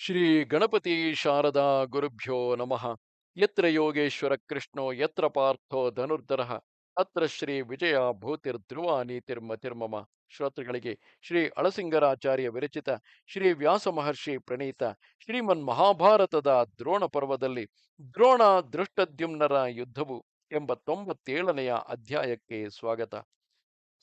ಶ್ರೀ ಗಣಪತಿ ಶಾರದಾ ಗುರುಭ್ಯೋ ನಮಃ. ಯತ್ರ ಯೋಗೇಶ್ವರ ಕೃಷ್ಣೋ, ಯತ್ರ ಪಾರ್ಥೋ ಧನುರ್ಧರ, ಅತ್ರ ಶ್ರೀ ವಿಜಯ ಭೂತಿರ್ ಧ್ರುವ ನೀತಿರ್ಮ ತಿರ್ಮಮ. ಶ್ರೋತೃಗಳಿಗೆ ಶ್ರೀ ಅಳಸಿಂಗರಾಚಾರ್ಯ ವಿರಚಿತ ಶ್ರೀ ವ್ಯಾಸ ಮಹರ್ಷಿ ಪ್ರಣೀತ ಶ್ರೀಮನ್ ಮಹಾಭಾರತದ ದ್ರೋಣ ಪರ್ವದಲ್ಲಿ ದ್ರೋಣ ದೃಷ್ಟದ್ಯುಮ್ನರ ಯುದ್ಧವು ಎಂಬ ತೊಂಬತ್ತೇಳನೆಯ ಅಧ್ಯಾಯಕ್ಕೆ ಸ್ವಾಗತ.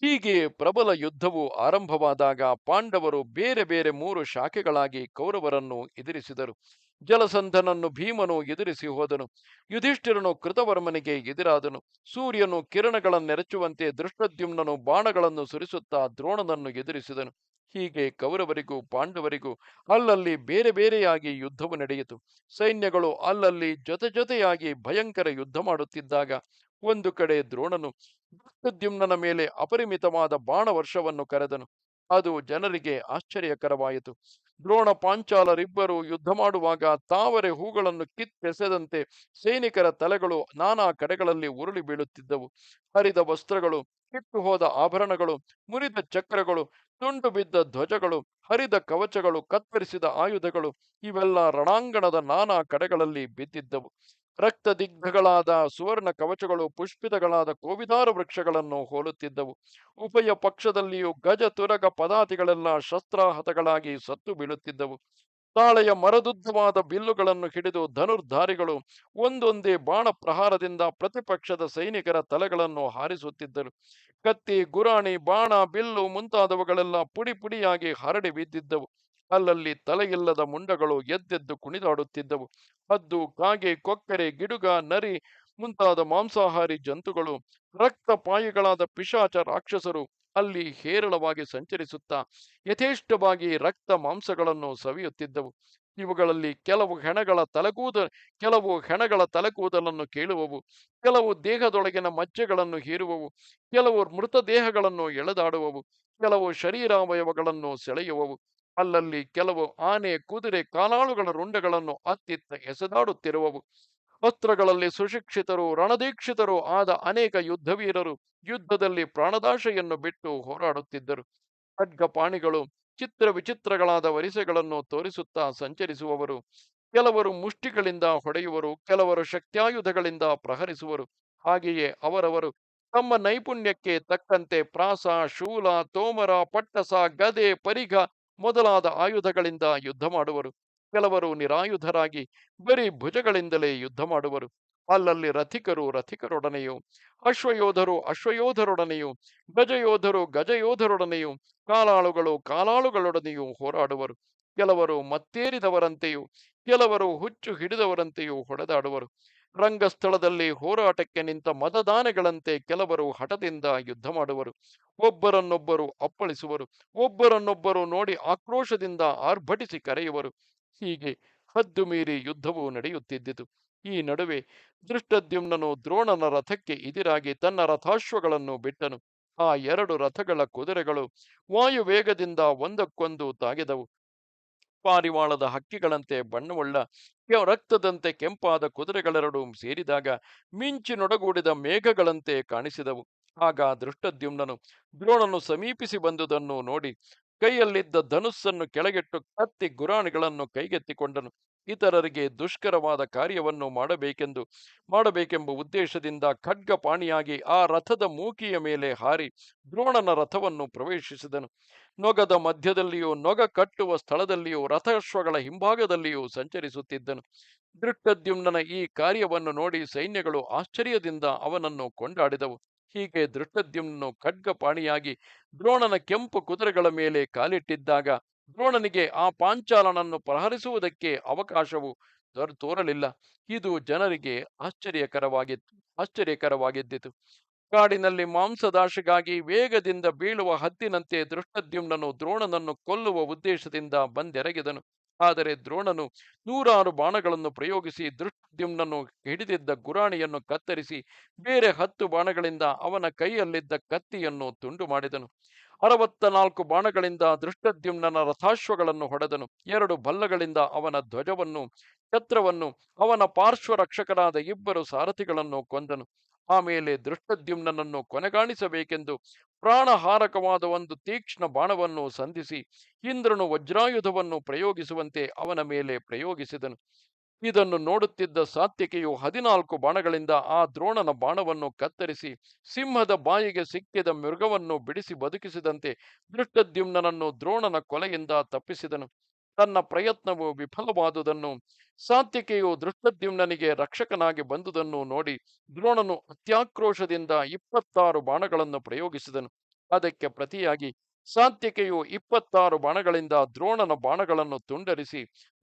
ಹೀಗೆ ಪ್ರಬಲ ಯುದ್ಧವು ಆರಂಭವಾದಾಗ ಪಾಂಡವರು ಬೇರೆ ಬೇರೆ ಮೂರು ಶಾಖೆಗಳಾಗಿ ಕೌರವರನ್ನು ಎದುರಿಸಿದರು. ಜಲಸಂಧನನ್ನು ಭೀಮನು ಎದುರಿಸಿ ಹೋದನು. ಯುಧಿಷ್ಠಿರನು ಕೃತವರ್ಮನಿಗೆ ಎದುರಾದನು. ಸೂರ್ಯನು ಕಿರಣಗಳನ್ನೆರಚುವಂತೆ ದೃಷ್ಟದ್ಯುಮ್ನನು ಬಾಣಗಳನ್ನು ಸುರಿಸುತ್ತಾ ದ್ರೋಣನನ್ನು ಎದುರಿಸಿದನು. ಹೀಗೆ ಕೌರವರಿಗೂ ಪಾಂಡವರಿಗೂ ಅಲ್ಲಲ್ಲಿ ಬೇರೆ ಬೇರೆಯಾಗಿ ಯುದ್ಧವು ನಡೆಯಿತು. ಸೈನ್ಯಗಳು ಅಲ್ಲಲ್ಲಿ ಜೊತೆ ಜೊತೆಯಾಗಿ ಭಯಂಕರ ಯುದ್ಧ ಮಾಡುತ್ತಿದ್ದಾಗ ಒಂದು ಕಡೆ ದ್ರೋಣನು ದೃಷ್ಟದ್ಯುಮ್ನನ ಮೇಲೆ ಅಪರಿಮಿತವಾದ ಬಾಣವರ್ಷವನ್ನು ಕರೆದನು. ಅದು ಜನರಿಗೆ ಆಶ್ಚರ್ಯಕರವಾಯಿತು. ದ್ರೋಣ ಪಾಂಚಾಲರಿಬ್ಬರು ಯುದ್ಧ ಮಾಡುವಾಗ ತಾವರೆ ಹೂಗಳನ್ನು ಕಿತ್ತೆಸೆದಂತೆ ಸೈನಿಕರ ತಲೆಗಳು ನಾನಾ ಕಡೆಗಳಲ್ಲಿ ಉರುಳಿ ಬೀಳುತ್ತಿದ್ದವು. ಹರಿದ ವಸ್ತ್ರಗಳು ಕಿತ್ತು ಹೋದ ಆಭರಣಗಳು, ಮುರಿದ ಚಕ್ರಗಳು, ತುಂಡು ಬಿದ್ದ ಧ್ವಜಗಳು, ಹರಿದ ಕವಚಗಳು, ಕತ್ತರಿಸಿದ ಆಯುಧಗಳು ಇವೆಲ್ಲ ರಣಾಂಗಣದ ನಾನಾ ಕಡೆಗಳಲ್ಲಿ ಬಿದ್ದಿದ್ದವು. ರಕ್ತದಿಗ್ಧಗಳಾದ ಸುವರ್ಣ ಕವಚಗಳು ಪುಷ್ಪಿತಗಳಾದ ಕೋವಿದಾರ ವೃಕ್ಷಗಳನ್ನು ಹೋಲುತ್ತಿದ್ದವು. ಉಭಯ ಪಕ್ಷದಲ್ಲಿಯೂ ಗಜ ತುರಗ ಪದಾತಿಗಳೆಲ್ಲ ಶಸ್ತ್ರಾಹತಗಳಾಗಿ ಸತ್ತು ಬೀಳುತ್ತಿದ್ದವು. ತಾಳೆಯ ಮರದುದ್ದವಾದ ಬಿಲ್ಲುಗಳನ್ನು ಹಿಡಿದು ಧನುರ್ಧಾರಿಗಳು ಒಂದೊಂದೇ ಬಾಣ ಪ್ರಹಾರದಿಂದ ಪ್ರತಿಪಕ್ಷದ ಸೈನಿಕರ ತಲೆಗಳನ್ನು ಹಾರಿಸುತ್ತಿದ್ದರು. ಕತ್ತಿ, ಗುರಾಣಿ, ಬಾಣ, ಬಿಲ್ಲು ಮುಂತಾದವುಗಳೆಲ್ಲ ಪುಡಿ ಪುಡಿಯಾಗಿ ಹರಡಿ ಬಿದ್ದಿದ್ದವು. ಅಲ್ಲಲ್ಲಿ ತಲೆಯಿಲ್ಲದ ಮುಂಡಗಳು ಎದ್ದೆದ್ದು ಕುಣಿದಾಡುತ್ತಿದ್ದವು. ಹದ್ದು, ಕಾಗೆ, ಕೊಕ್ಕರೆ, ಗಿಡುಗ, ನರಿ, ಮುಂತಾದ ಮಾಂಸಾಹಾರಿ ಜಂತುಗಳು ರಕ್ತಪಾಯಿಗಳಾದ ಪಿಶಾಚ ರಾಕ್ಷಸರು ಅಲ್ಲಿ ಹೇರಳವಾಗಿ ಸಂಚರಿಸುತ್ತಾ, ಯಥೇಷ್ಟವಾಗಿ ರಕ್ತ ಮಾಂಸಗಳನ್ನು ಸವಿಯುತ್ತಿದ್ದವು. ಇವುಗಳಲ್ಲಿ ಕೆಲವು ಹೆಣಗಳ ತಲೆಗೂದ ಕೆಲವು ಹೆಣಗಳ ತಲಕೂದಲನ್ನು ಕೇಳುವವು, ಕೆಲವು ದೇಹದೊಳಗಿನ ಮಜ್ಜೆಗಳನ್ನು ಹೀರುವವು, ಕೆಲವು ಮೃತದೇಹಗಳನ್ನು ಎಳೆದಾಡುವವು, ಕೆಲವು ಶರೀರಾವಯವಗಳನ್ನು ಸೆಳೆಯುವವು. ಅಲ್ಲಲ್ಲಿ ಕೆಲವು ಆನೆ ಕುದುರೆ ಕಾಲಾಳುಗಳ ರುಂಡಗಳನ್ನು ಅತ್ತಿತ್ತ ಎಸೆದಾಡುತ್ತಿರುವವು. ಅಸ್ತ್ರಗಳಲ್ಲಿ ಸುಶಿಕ್ಷಿತರು, ರಣದೀಕ್ಷಿತರು ಆದ ಅನೇಕ ಯುದ್ಧವೀರರು ಯುದ್ಧದಲ್ಲಿ ಪ್ರಾಣದಾಶೆಯನ್ನು ಬಿಟ್ಟು ಹೋರಾಡುತ್ತಿದ್ದರು. ಖಡ್ಗಪಾಣಿಗಳು ಚಿತ್ರ ವಿಚಿತ್ರಗಳಾದ ವರಿಸೆಗಳನ್ನು ತೋರಿಸುತ್ತಾ ಸಂಚರಿಸುವವರು, ಕೆಲವರು ಮುಷ್ಟಿಗಳಿಂದ ಹೊಡೆಯುವರು, ಕೆಲವರು ಶಕ್ತ್ಯಾಯುಧಗಳಿಂದ ಪ್ರಹರಿಸುವರು. ಹಾಗೆಯೇ ಅವರವರು ತಮ್ಮ ನೈಪುಣ್ಯಕ್ಕೆ ತಕ್ಕಂತೆ ಪ್ರಾಸ, ಶೂಲ, ತೋಮರ, ಪಟ್ಟಸ, ಗದೆ, ಪರಿಘ ಮೊದಲಾದ ಆಯುಧಗಳಿಂದ ಯುದ್ಧ ಮಾಡುವರು. ಕೆಲವರು ನಿರಾಯುಧರಾಗಿ ಬರೀ ಭುಜಗಳಿಂದಲೇ ಯುದ್ಧ ಮಾಡುವರು. ಅಲ್ಲಲ್ಲಿ ರಥಿಕರು ರಥಿಕರೊಡನೆಯೂ, ಅಶ್ವಯೋಧರು ಅಶ್ವಯೋಧರೊಡನೆಯೂ, ಗಜಯೋಧರು ಗಜಯೋಧರೊಡನೆಯೂ, ಕಾಲಾಳುಗಳು ಕಾಲಾಳುಗಳೊಡನೆಯೂ ಹೋರಾಡುವರು. ಕೆಲವರು ಮತ್ತೇರಿದವರಂತೆಯೂ, ಕೆಲವರು ಹುಚ್ಚು ಹಿಡಿದವರಂತೆಯೂ ಹೊಡೆದಾಡುವರು. ರಂಗಸ್ಥಳದಲ್ಲಿ ಹೋರಾಟಕ್ಕೆ ನಿಂತ ಮತದಾನಗಳಂತೆ ಕೆಲವರು ಹಠದಿಂದ ಯುದ್ಧ ಮಾಡುವರು. ಒಬ್ಬರನ್ನೊಬ್ಬರು ಅಪ್ಪಳಿಸುವರು. ಒಬ್ಬರನ್ನೊಬ್ಬರು ನೋಡಿ ಆಕ್ರೋಶದಿಂದ ಆರ್ಭಟಿಸಿ ಕರೆಯುವರು. ಹೀಗೆ ಹದ್ದು ಮೀರಿ ಯುದ್ಧವು ನಡೆಯುತ್ತಿದ್ದಿತು. ಈ ನಡುವೆ ದೃಷ್ಟದ್ಯುಮ್ನನು ದ್ರೋಣನ ರಥಕ್ಕೆ ಇದಿರಾಗಿ ತನ್ನ ರಥಾಶ್ವಗಳನ್ನು ಬಿಟ್ಟನು. ಆ ಎರಡು ರಥಗಳ ಕುದುರೆಗಳು ವಾಯುವೇಗದಿಂದ ಒಂದಕ್ಕೊಂದು ತಾಗಿದವು. ಪಾರಿವಾಳದ ಹಕ್ಕಿಗಳಂತೆ ಬಣ್ಣವುಳ್ಳ ರಕ್ತದಂತೆ ಕೆಂಪಾದ ಕುದುರೆಗಳೆರಡು ಸೇರಿದಾಗ ಮಿಂಚಿನೊಡಗೂಡಿದ ಮೇಘಗಳಂತೆ ಕಾಣಿಸಿದವು. ಆಗ ದೃಷ್ಟದ್ಯುಮ್ನನು ದ್ರೋಣನು ಸಮೀಪಿಸಿ ಬಂದುದನ್ನು ನೋಡಿ ಕೈಯಲ್ಲಿದ್ದ ಧನುಸ್ಸನ್ನು ಕೆಳಗಿಟ್ಟು ಕತ್ತಿ ಗುರಾಣಿಗಳನ್ನು ಕೈಗೆತ್ತಿಕೊಂಡನು. ಇತರರಿಗೆ ದುಷ್ಕರವಾದ ಕಾರ್ಯವನ್ನು ಮಾಡಬೇಕೆಂದು, ಮಾಡಬೇಕೆಂಬ ಉದ್ದೇಶದಿಂದ ಖಡ್ಗಪಾಣಿಯಾಗಿ ಆ ರಥದ ಮೂಕಿಯ ಮೇಲೆ ಹಾರಿ ದ್ರೋಣನ ರಥವನ್ನು ಪ್ರವೇಶಿಸಿದನು. ನೊಗದ ಮಧ್ಯದಲ್ಲಿಯೂ, ನೊಗ ಕಟ್ಟುವ ಸ್ಥಳದಲ್ಲಿಯೂ, ರಥಶ್ವಗಳ ಹಿಂಭಾಗದಲ್ಲಿಯೂ ಸಂಚರಿಸುತ್ತಿದ್ದನು. ದೃಷ್ಟದ್ಯುಮ್ನ ಈ ಕಾರ್ಯವನ್ನು ನೋಡಿ ಸೈನ್ಯಗಳು ಆಶ್ಚರ್ಯದಿಂದ ಅವನನ್ನು ಕೊಂಡಾಡಿದವು. ಹೀಗೆ ದೃಷ್ಟದ್ಯುಮ್ನನು ಖಡ್ಗಪಾಣಿಯಾಗಿ ದ್ರೋಣನ ಕೆಂಪು ಕುದುರೆಗಳ ಮೇಲೆ ಕಾಲಿಟ್ಟಿದ್ದಾಗ ದ್ರೋಣನಿಗೆ ಆ ಪಾಂಚಾಲನನ್ನು ಪ್ರಹರಿಸುವುದಕ್ಕೆ ಅವಕಾಶವು ದೊರ, ತೋರಲಿಲ್ಲ. ಇದು ಜನರಿಗೆ ಆಶ್ಚರ್ಯಕರವಾಗಿತ್ತು, ಆಶ್ಚರ್ಯಕರವಾಗಿದ್ದಿತು. ಕಾಡಿನಲ್ಲಿ ಮಾಂಸದಾಶಿಗಾಗಿ ವೇಗದಿಂದ ಬೀಳುವ ಹದ್ದಿನಂತೆ ದೃಷ್ಟದ್ಯುಮ್ನನು ದ್ರೋಣನನ್ನು ಕೊಲ್ಲುವ ಉದ್ದೇಶದಿಂದ ಬಂದೆರಗಿದನು. ಆದರೆ ದ್ರೋಣನು ನೂರಾರು ಬಾಣಗಳನ್ನು ಪ್ರಯೋಗಿಸಿ ದೃಷ್ಟ್ಯುಮ್ನನ್ನು ಹಿಡಿದಿದ್ದ ಗುರಾಣಿಯನ್ನು ಕತ್ತರಿಸಿ ಬೇರೆ ಹತ್ತು ಬಾಣಗಳಿಂದ ಅವನ ಕೈಯಲ್ಲಿದ್ದ ಕತ್ತಿಯನ್ನು ತುಂಡು ಮಾಡಿದನು. ಅರವತ್ತ ನಾಲ್ಕು ಬಾಣಗಳಿಂದ ದೃಷ್ಟದ್ಯುಮ್ನ ರಥಾಶ್ವಗಳನ್ನು ಹೊಡೆದನು. ಎರಡು ಬಲ್ಲಗಳಿಂದ ಅವನ ಧ್ವಜವನ್ನು, ಛತ್ರವನ್ನು, ಅವನ ಪಾರ್ಶ್ವ ರಕ್ಷಕರಾದ ಇಬ್ಬರು ಸಾರಥಿಗಳನ್ನು ಕೊಂದನು. ಆಮೇಲೆ ದೃಷ್ಟದ್ಯುಮ್ನನನ್ನು ಕೊನೆಗಾಣಿಸಬೇಕೆಂದು ಪ್ರಾಣಹಾರಕವಾದ ಒಂದು ತೀಕ್ಷ್ಣ ಬಾಣವನ್ನು ಸಂಧಿಸಿ ಇಂದ್ರನು ವಜ್ರಾಯುಧವನ್ನು ಪ್ರಯೋಗಿಸುವಂತೆ ಅವನ ಮೇಲೆ ಪ್ರಯೋಗಿಸಿದನು. ಇದನ್ನು ನೋಡುತ್ತಿದ್ದ ಸಾತ್ವಿಕೆಯು ಹದಿನಾಲ್ಕು ಬಾಣಗಳಿಂದ ಆ ದ್ರೋಣನ ಬಾಣವನ್ನು ಕತ್ತರಿಸಿ ಸಿಂಹದ ಬಾಯಿಗೆ ಸಿಕ್ಕಿದ ಮೃಗವನ್ನು ಬಿಡಿಸಿ ಬದುಕಿಸಿದಂತೆ ದೃಷ್ಟದ್ಯುಮ್ನನನ್ನು ದ್ರೋಣನ ಕೊಲೆಯಿಂದ ತಪ್ಪಿಸಿದನು. ತನ್ನ ಪ್ರಯತ್ನವು ವಿಫಲವಾದುದನ್ನು ಸಾತ್ಯಕೆಯು ದೃಷ್ಟದ್ಯುಮ್ನನಿಗೆ ರಕ್ಷಕನಾಗಿ ಬಂದುದನ್ನು ನೋಡಿ ದ್ರೋಣನು ಅತ್ಯಾಕ್ರೋಶದಿಂದ ಇಪ್ಪತ್ತಾರು ಬಾಣಗಳನ್ನು ಪ್ರಯೋಗಿಸಿದನು. ಅದಕ್ಕೆ ಪ್ರತಿಯಾಗಿ ಸಾತ್ವಿಕೆಯು ಇಪ್ಪತ್ತಾರು ಬಾಣಗಳಿಂದ ದ್ರೋಣನ ಬಾಣಗಳನ್ನು ತುಂಡರಿಸಿ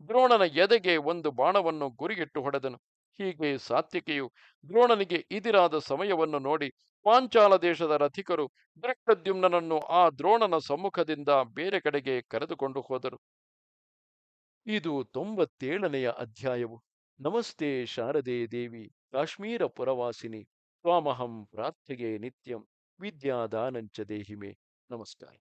ದ್ರೋಣನ ಎದೆಗೆ ಒಂದು ಬಾಣವನ್ನು ಗುರಿಗಿಟ್ಟು ಹೊಡೆದನು. ಹೀಗೆ ಸಾತ್ವಿಕೆಯು ದ್ರೋಣನಿಗೆ ಇದಿರಾದ ಸಮಯವನ್ನು ನೋಡಿ ಪಾಂಚಾಲ ದೇಶದ ರಥಿಕರು ದೃಷ್ಟದ್ಯುಮ್ನನನ್ನು ಆ ದ್ರೋಣನ ಸಮ್ಮುಖದಿಂದ ಬೇರೆ ಕಡೆಗೆ ಕರೆದುಕೊಂಡು ಹೋದರು. ಇದು ತೊಂಬತ್ತೇಳನೆಯ ಅಧ್ಯಾಯವು. ನಮಸ್ತೆ ಶಾರದೆ ದೇವಿ, ಕಾಶ್ಮೀರ ಪುರವಾಸಿನಿ, ತ್ವಾಮಹಂ ಪ್ರಾರ್ಥಿಗೆ ನಿತ್ಯಂ, ವಿದ್ಯಾದಾನಂಚ ದೇಹಿಮೆ. ನಮಸ್ಕಾರ.